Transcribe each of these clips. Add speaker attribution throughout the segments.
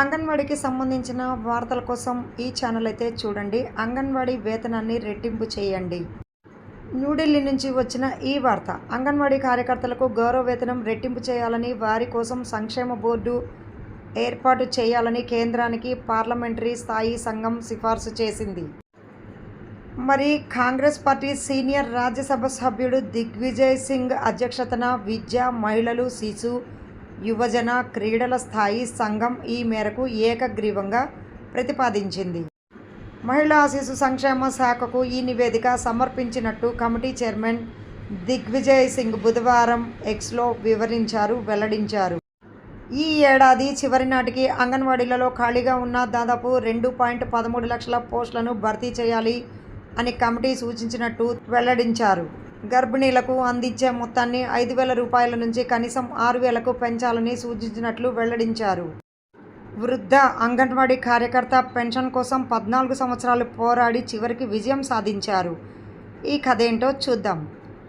Speaker 1: అంగన్వాడీకి సంబంధించిన వార్తల కోసం ఈ ఛానల్ అయితే చూడండి. అంగన్వాడీ వేతనాన్ని రెట్టింపు చేయండి. న్యూఢిల్లీ నుంచి వచ్చిన ఈ వార్త. అంగన్వాడీ కార్యకర్తలకు గౌరవ వేతనం రెట్టింపు చేయాలని వారి కోసం సంక్షేమ బోర్డు ఏర్పాటు చేయాలని కేంద్రానికి పార్లమెంటరీ స్థాయి సంఘం సిఫార్సు చేసింది. మరి కాంగ్రెస్ పార్టీ సీనియర్ రాజ్యసభ సభ్యుడు దిగ్విజయ్ సింగ్ అధ్యక్షతన విద్య మహిళలు శిశు యువజన క్రీడల స్థాయి సంఘం ఈ మేరకు ఏకగ్రీవంగా ప్రతిపాదించింది. మహిళా శిశు సంక్షేమ శాఖకు ఈ నివేదిక సమర్పించినట్టు కమిటీ చైర్మన్ దిగ్విజయ్ సింగ్ బుధవారం ఎక్స్లో వివరించారు వెల్లడించారు. ఈ ఏడాది చివరి నాటికి అంగన్వాడీలలో ఖాళీగా ఉన్న దాదాపు రెండు పాయింట్ పదమూడు లక్షల పోస్టులను భర్తీ చేయాలి అని కమిటీ సూచించినట్టు వెల్లడించారు. గర్భిణీలకు అందించే మొత్తాన్ని ఐదు వేల రూపాయల నుంచి కనీసం ఆరు వేలకు పెంచాలని సూచించినట్లు వెల్లడించారు. వృద్ధ అంగన్వాడీ కార్యకర్త పెన్షన్ కోసం పద్నాలుగు సంవత్సరాలు పోరాడి చివరికి విజయం సాధించారు. ఈ కథ ఏంటో చూద్దాం.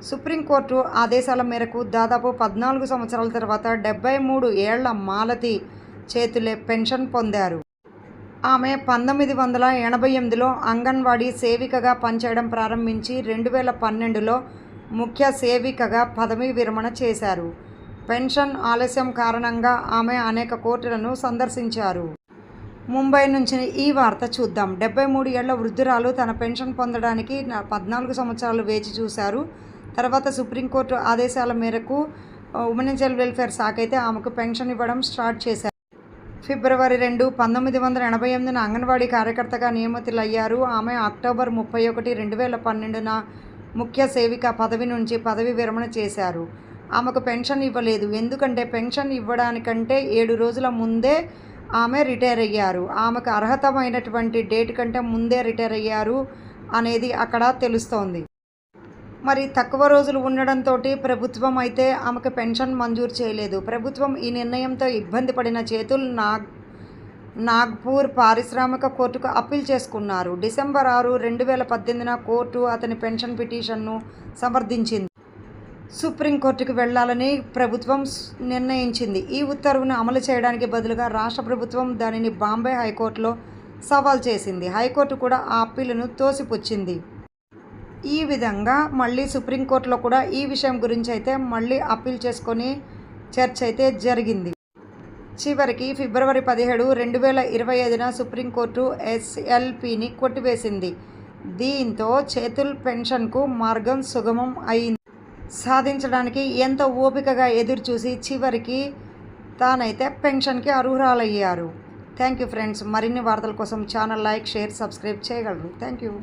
Speaker 1: సుప్రీంకోర్టు ఆదేశాల మేరకు దాదాపు పద్నాలుగు సంవత్సరాల తర్వాత డెబ్బై మూడు ఏళ్ళ మాలతి చేతులే పెన్షన్ పొందారు. ఆమె పంతొమ్మిది వందల ఎనభై ఎనిమిదిలో అంగన్వాడీ సేవికగా పనిచేయడం ప్రారంభించి రెండు వేల పన్నెండులో ముఖ్య సేవికగా పదవీ విరమణ చేశారు. పెన్షన్ ఆలస్యం కారణంగా ఆమె అనేక కోర్టులను సందర్శించారు. ముంబై నుంచి ఈ వార్త చూద్దాం. డెబ్బై మూడు ఏళ్ళ వృద్ధురాలు తన పెన్షన్ పొందడానికి పద్నాలుగు సంవత్సరాలు వేచి చూశారు. తర్వాత సుప్రీంకోర్టు ఆదేశాల మేరకు ఉమెన్ అండ్ వెల్ఫేర్ శాఖ అయితే ఆమెకు పెన్షన్ ఇవ్వడం స్టార్ట్ చేశారు. ఫిబ్రవరి రెండు పంతొమ్మిది వందల ఎనభై ఎనిమిదిన అంగన్వాడీ కార్యకర్తగా నియమితులయ్యారు. ఆమె అక్టోబర్ ముప్పై ఒకటి రెండు వేల పన్నెండున ముఖ్య సేవిక పదవి నుంచి పదవి విరమణ చేశారు. ఆమెకు పెన్షన్ ఇవ్వలేదు. ఎందుకంటే పెన్షన్ ఇవ్వడానికంటే ఏడు రోజుల ముందే ఆమె రిటైర్ అయ్యారు. ఆమెకు అర్హతమైనటువంటి డేట్ కంటే ముందే రిటైర్ అయ్యారు అనేది అక్కడ తెలుస్తోంది. మరి తక్కువ రోజులు ఉండడంతో ప్రభుత్వం అయితే ఆమెకు పెన్షన్ మంజూరు చేయలేదు. ప్రభుత్వం ఈ నిర్ణయంతో ఇబ్బంది పడిన చేతులు నాగ్ నాగ్పూర్ పారిశ్రామిక కోర్టుకు అప్పీల్ చేసుకున్నారు. డిసెంబర్ ఆరు రెండు వేల పద్దెనిమిదిన కోర్టు అతని పెన్షన్ పిటిషన్ను సమర్థించింది. సుప్రీంకోర్టుకు వెళ్ళాలని ప్రభుత్వం నిర్ణయించింది. ఈ ఉత్తర్వును అమలు చేయడానికి బదులుగా రాష్ట్ర ప్రభుత్వం దానిని బాంబే హైకోర్టులో సవాల్ చేసింది. హైకోర్టు కూడా ఆ అప్పీలును తోసిపుచ్చింది. ఈ విధంగా మళ్ళీ సుప్రీంకోర్టులో కూడా ఈ విషయం గురించి అయితే మళ్ళీ అప్పీల్ చేసుకొని చర్చ అయితే జరిగింది. చివరికి ఫిబ్రవరి పదిహేడు రెండు వేల ఇరవై ఐదున సుప్రీంకోర్టు ఎస్ఎల్పిని కొట్టివేసింది. దీంతో చేతుల్ పెన్షన్కు మార్గం సుగమం అయింది. సాధించడానికి ఎంతో ఓపికగా ఎదురుచూసి చివరికి తానైతే పెన్షన్కి అర్హురాలయ్యారు. Thank you friends. మరిన్ని వార్తల కోసం ఛానల్ లైక్ షేర్ సబ్స్క్రైబ్ చేయగలరు. Thank you.